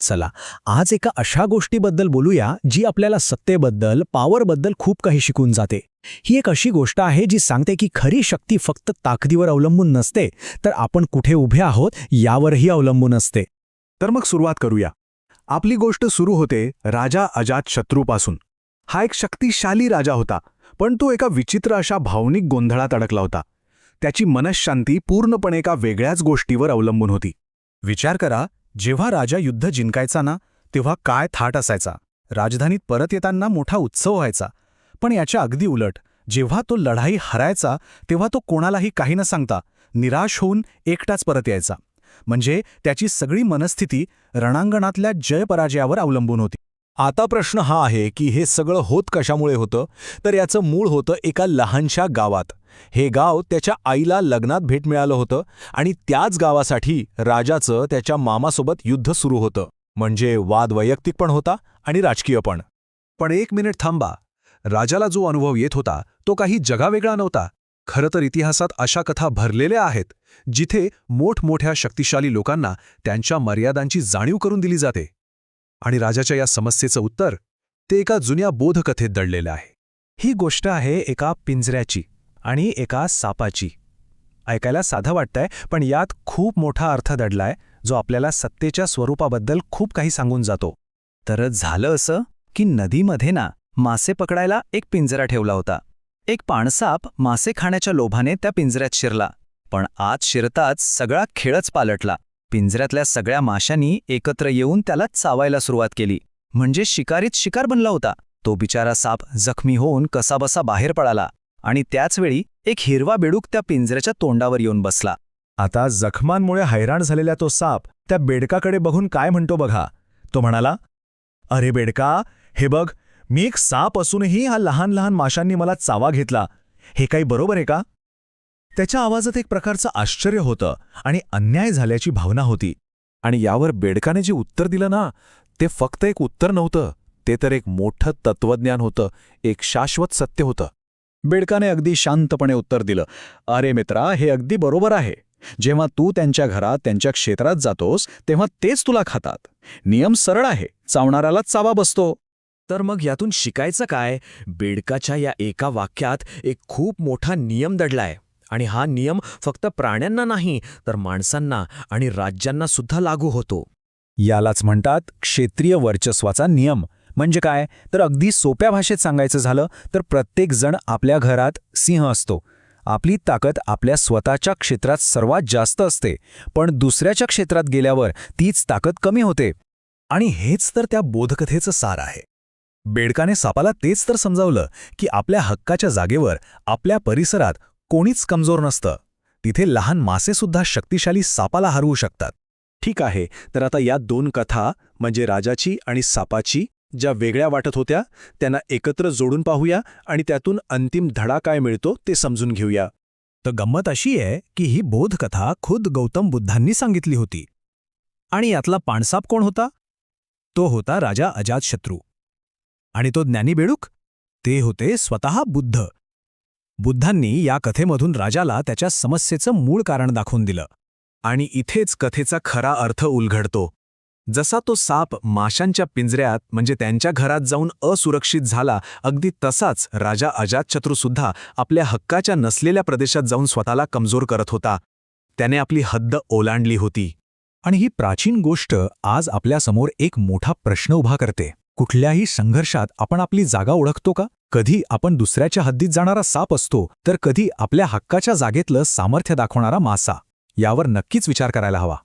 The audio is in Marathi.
चला आज एका अशा गोष्टीबद्दल बोलूया जी आपल्याला सत्तेबद्दल पॉवरबद्दल खूप काही शिकून जाते. ही एक अशी गोष्ट आहे जी सांगते की खरी शक्ती फक्त ताकदीवर अवलंबून नसते तर आपण कुठे उभे आहोत यावरही अवलंबून असते. तर मग सुरुवात करूया. आपली गोष्ट सुरू होते राजा अजात शत्रूपासून. हा एक शक्तिशाली राजा होता पण तो एका विचित्र अशा भावनिक गोंधळात अडकला होता. त्याची मनशांती पूर्णपणे एका वेगळ्याच गोष्टीवर अवलंबून होती. विचार करा जेव्हा राजा युद्ध जिंकायचा ना तेव्हा काय थाट असायचा? राजधानीत परत येताना मोठा उत्सव व्हायचा. पण याच्या अगदी उलट जेव्हा तो लढाई हरायचा तेव्हा तो कोणालाही काही न सांगता निराश होऊन एकटाच परत यायचा. म्हणजे त्याची सगळी मनस्थिती रणांगणातल्या जयपराजयावर अवलंबून होती. आता प्रश्न हा आहे की हे सगळं होत कशामुळे होतं? तर याचं मूळ होतं एका लहानशा गावात. हे गाव त्याच्या आईला लग्नात भेट मिळालं होतं आणि त्याच गावासाठी राजाचं त्याच्या मामासोबत युद्ध सुरू होतं. म्हणजे वाद वैयक्तिक पण होता आणि राजकीय पण. पण एक मिनिट थांबा. राजाला जो अनुभव येत होता तो काही जगावेगळा नव्हता. खरं तर इतिहासात अशा कथा भरलेल्या आहेत जिथे मोठमोठ्या शक्तिशाली लोकांना त्यांच्या मर्यादांची जाणीव करून दिली जाते. आणि राजाच्या या समस्येचं उत्तर ते एका जुन्या बोधकथेत दडलेलं आहे. ही गोष्ट आहे एका पिंजऱ्याची आणि एका सापाची. ऐकायला साधं वाटतंय पण यात खूप मोठा अर्थ दडलाय जो आपल्याला सत्तेच्या स्वरूपाबद्दल खूप काही सांगून जातो. तर झालं असं की नदीमध्ये ना मासे पकडायला एक पिंजरा ठेवला होता. एक पाणसाप मासे खाण्याच्या लोभाने त्या पिंजऱ्यात शिरला पण आत शिरताच सगळा खेळच पालटला. पिंजऱ्यातल्या सगळ्या माशांनी एकत्र येऊन त्याला चावायला सुरुवात केली. म्हणजे शिकारीत शिकार बनला होता. तो बिचारा साप जखमी होऊन कसाबसा बाहेर पळाला आणि त्याचवेळी एक हिरवा बेडूक त्या पिंजऱ्याच्या तोंडावर येऊन बसला. आता जखमांमुळे हैराण झालेला तो साप त्या बेडकाकडे बघून काय म्हणतो बघा. तो म्हणाला अरे बेडका हे बघ मी एक साप असूनही हा लहान लहान माशांनी मला चावा घेतला. हे काही बरोबर आहे का? त्याच्या आवाजात एक प्रकारचं आश्चर्य होतं आणि अन्याय झाल्याची भावना होती. आणि यावर बेडकाने जे उत्तर दिलं ना ते फक्त एक उत्तर नव्हतं. ते तर एक मोठं तत्वज्ञान होतं. एक शाश्वत सत्य होतं. बेडकाने अगदी शांतपणे उत्तर दिलं अरे मित्रा हे अगदी बरोबर आहे. जेव्हा तू त्यांच्या घरात त्यांच्या क्षेत्रात जातोस तेव्हा तेच तुला खातात. नियम सरळ आहे. चावणाऱ्यालाच चावा बसतो. तर मग यातून शिकायचं काय? बेडकाच्या या एका वाक्यात एक खूप मोठा नियम दडलाय. आणि हा नियम फक्त प्राण्यांना नाही तर माणसांना आणि राज्यांना सुद्धा लागू होतो. यालाच म्हणतात क्षेत्रीय वर्चस्वाचा नियम. म्हणजे काय? तर अगदी सोप्या भाषेत सांगायचं झालं तर प्रत्येकजण आपल्या घरात सिंह असतो. आपली ताकद आपल्या स्वतःच्या क्षेत्रात सर्वात जास्त असते. पण दुसऱ्याच्या क्षेत्रात गेल्यावर तीच ताकद कमी होते. आणि हेच तर त्या बोधकथेचं सार आहे. बेडकाने सापाला तेच तर समजावलं की आपल्या हक्काच्या जागेवर आपल्या परिसरात कोणीच कमजोर नसतं. तिथे लहान मासेसुद्धा शक्तिशाली सापाला हरवू शकतात. ठीक आहे तर आता या दोन कथा म्हणजे राजाची आणि सापाची ज्या वेगळ्या वाटत होत्या त्यांना एकत्र जोडून पाहूया आणि त्यातून अंतिम धडा काय मिळतो ते समजून घेऊया. तर गंमत अशी आहे की ही बोधकथा खुद गौतम बुद्धांनी सांगितली होती. आणि यातला पाणसाप कोण होता? तो होता राजा अजातशत्रू. आणि तो ज्ञानी बेडूक? ते होते स्वतः बुद्ध. बुद्धांनी या कथेमधून राजाला त्याच्या समस्येचं मूळ कारण दाखवून दिलं. आणि इथेच कथेचा खरा अर्थ उलघडतो. जसा तो साप माशांच्या पिंजऱ्यात म्हणजे त्यांच्या घरात जाऊन असुरक्षित झाला अगदी तसाच राजा अजातशत्रूसुद्धा आपल्या हक्काच्या नसलेल्या प्रदेशात जाऊन स्वतःला कमजोर करत होता. त्याने आपली हद्द ओलांडली होती. आणि ही प्राचीन गोष्ट आज आपल्यासमोर एक मोठा प्रश्न उभा करते. कुठल्याही संघर्षात आपण आपली जागा ओळखतो का? कधी आपण दुसऱ्याच्या हद्दीत जाणारा साप असतो तर कधी आपल्या हक्काच्या जागेतलं सामर्थ्य दाखवणारा मासा. यावर नक्कीच विचार करायला हवा.